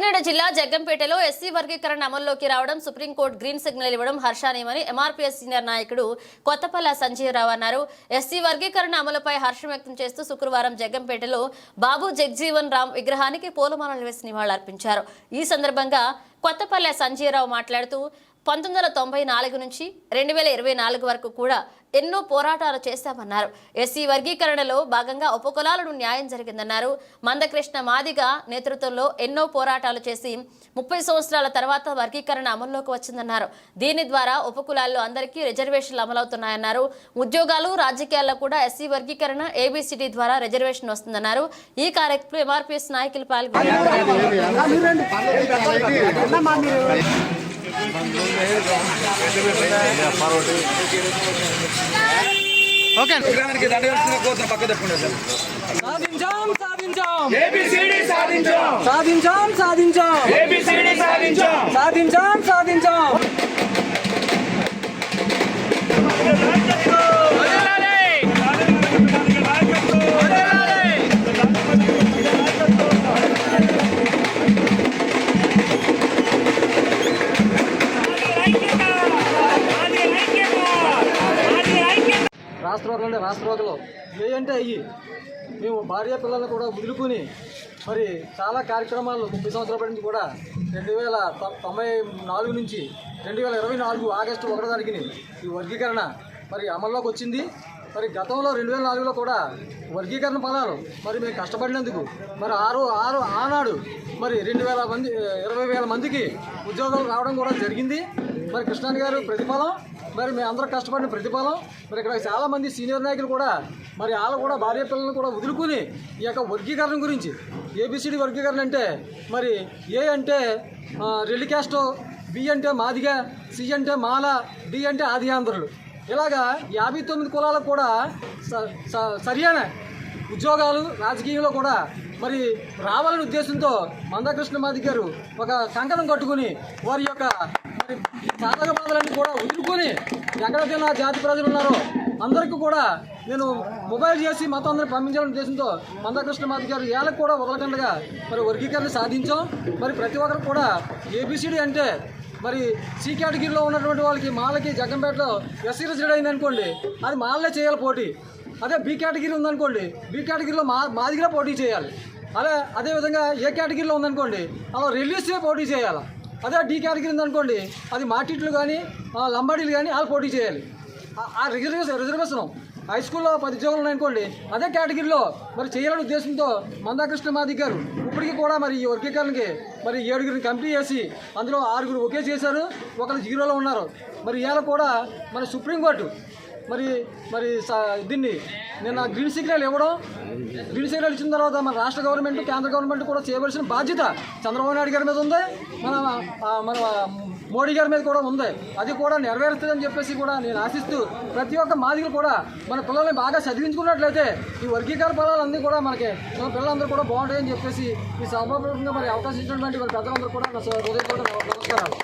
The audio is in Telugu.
కాకినాడ జిల్లా జగ్గంపేటలో ఎస్సీ వర్గీకరణ అమల్లోకి రావడం సుప్రీంకోర్టు గ్రీన్ సిగ్నల్ ఇవ్వడం హర్షానేమని ఎంఆర్పీఎస్ సీనియర్ నాయకుడు కొత్తపల్ల సంజీవరావు అన్నారు. ఎస్సీ వర్గీకరణ అమలుపై హర్షం వ్యక్తం చేస్తూ శుక్రవారం జగ్గంపేటలో బాబు జగ్జీవన్ రామ్ విగ్రహానికి పూలమాలలు వేసి నివాళులర్పించారు. ఈ సందర్భంగా కొత్తపల్లె సంజీవరావు మాట్లాడుతూ పంతొమ్మిది వందల తొంభై నాలుగు నుంచి రెండు వేల ఇరవై నాలుగు వరకు కూడా ఎన్నో పోరాటాలు చేశామన్నారు. ఎస్సీ వర్గీకరణలో భాగంగా ఉపకులాలను న్యాయం జరిగిందన్నారు. మందకృష్ణ మాదిగ నేతృత్వంలో ఎన్నో పోరాటాలు చేసి ముప్పై సంవత్సరాల తర్వాత వర్గీకరణ అమల్లోకి వచ్చిందన్నారు. దీని ద్వారా ఉపకులాల్లో అందరికీ రిజర్వేషన్లు అమలవుతున్నాయన్నారు. ఉద్యోగాలు రాజకీయాల్లో కూడా ఎస్సీ వర్గీకరణ ఏబిసిడి ద్వారా రిజర్వేషన్ వస్తుందన్నారు. ఈ కార్యక్రమంలో ఎంఆర్పీఎస్ నాయకులు పాల్గొన్నారు. విగ్రహానికి దండ వేస్తున్న కోరుతున్న పక్క ఏబిసిడి సాధించాం సాధించాం. సాధించాం రాష్ట్రవర్గంలో రాష్ట్ర ఏ అంటే అయ్యి. మేము భార్య పిల్లలను కూడా వదులుకుని మరి చాలా కార్యక్రమాలు ముప్పై సంవత్సరాల నుంచి కూడా రెండు వేల తొంభై నాలుగు నుంచి రెండు వేల ఇరవై నాలుగు ఆగస్టు ఒకటో తారీఖుని ఈ వర్గీకరణ మరి అమల్లోకి వచ్చింది. మరి గతంలో రెండు వేల నాలుగులో కూడా వర్గీకరణ ఫలాలు మరి మేము కష్టపడినందుకు మరి ఆరు ఆరు ఆనాడు మరి రెండు వేల మంది ఇరవై వేల మందికి ఉద్యోగాలు రావడం కూడా జరిగింది. మరి కృష్ణాని గారు ప్రతిఫలం మరి మేము అందరూ కష్టపడిన ప్రతిఫలం. మరి ఇక్కడ చాలా మంది సీనియర్ నాయకులు కూడా మరి వాళ్ళు కూడా భార్య పిల్లలను కూడా వదులుకుని ఈ యొక్క వర్గీకరణ గురించి ఏబిసిడి వర్గీకరణ అంటే మరి ఏ అంటే రెలికాస్ట్ బి అంటే మాదిగ సి అంటే మాల డి అంటే ఆది ఆంధ్రులు ఇలాగా యాభై తొమ్మిది కులాలకు కూడా స- స- సరియైన ఉద్యోగాలు రాజకీయంలో కూడా మరి రావాలనే ఉద్దేశంతో మందకృష్ణ మాది గారు ఒక కంకణం కట్టుకుని వారి యొక్క మరి సాధక బాధలన్నీ కూడా ఎక్కడైతే నా జాతి ప్రజలు ఉన్నారో అందరికీ కూడా నేను మొబైల్ చేసి మొత్తం అందరిని పంపించాలనే ఉద్దేశంతో మందకృష్ణ మాది గారు ఏళ్ళకు కూడా వదలకుండా మరి వర్గీకరణ సాధించాం. మరి ప్రతి ఒక్కరు కూడా ఏబిసిడి అంటే మరి సి కేటగిరీలో ఉన్నటువంటి వాళ్ళకి మాలకి జగ్గంపేటలో ఎస్సీ రిజిడ్ అయింది అనుకోండి అది మాలనే చేయాలి పోటీ. అదే బి కేటగిరీ ఉందనుకోండి బి కేటగిరీలో మా మాదిగా పోటీ చేయాలి. అదే అదేవిధంగా ఏ కేటగిరీలో ఉందనుకోండి అలా రిలీజ్గా పోటీ చేయాలి? అదే డీ కేటగిరీ ఉందనుకోండి అది మాటిట్లు కానీ లంబాడీలు కానీ వాళ్ళు పోటీ చేయాలి. ఆ- రిజర్వేషన్ రిజర్వేషన్ హై స్కూల్లో పది ఉద్యోగులు ఉన్నాయనుకోండి అదే కేటగిరీలో మరి చేయాలనే ఉద్దేశంతో మందాకృష్ణ మాది గారు ఇప్పటికీ కూడా మరి ఈ వర్గీకరణకి మరి ఏడుగురిని కంప్లీట్ చేసి అందులో ఆరుగురు ఒకే చేశారు ఒకరు జీరోలో ఉన్నారు. మరి ఇవాళ కూడా మన సుప్రీంకోర్టు మరి మరి దీన్ని నిన్న గ్రీన్ సిగ్నల్ ఇవ్వడం గ్రీన్ సిగ్నల్ ఇచ్చిన తర్వాత మన రాష్ట్ర గవర్నమెంట్ కేంద్ర గవర్నమెంట్ కూడా చేయవలసిన బాధ్యత చంద్రబాబు నాయుడు గారి మీద ఉంది. మన మన మోడీ గారి మీద కూడా ఉంది. అది కూడా నెరవేరుస్తుందని చెప్పేసి కూడా నేను ఆశిస్తూ ప్రతి ఒక్క మాదిగలు కూడా మన పిల్లల్ని బాగా చదివించుకున్నట్లయితే ఈ వర్గీకరణ ఫలాలన్నీ కూడా మనకి మన పిల్లలందరూ కూడా బాగుంటాయని చెప్పేసి ఈ సభాపూర్వకంగా మరి అవకాశం ఇచ్చినటువంటి మరి పెద్దలందరూ కూడా నా హృదయపూర్వక నమస్కారాలు.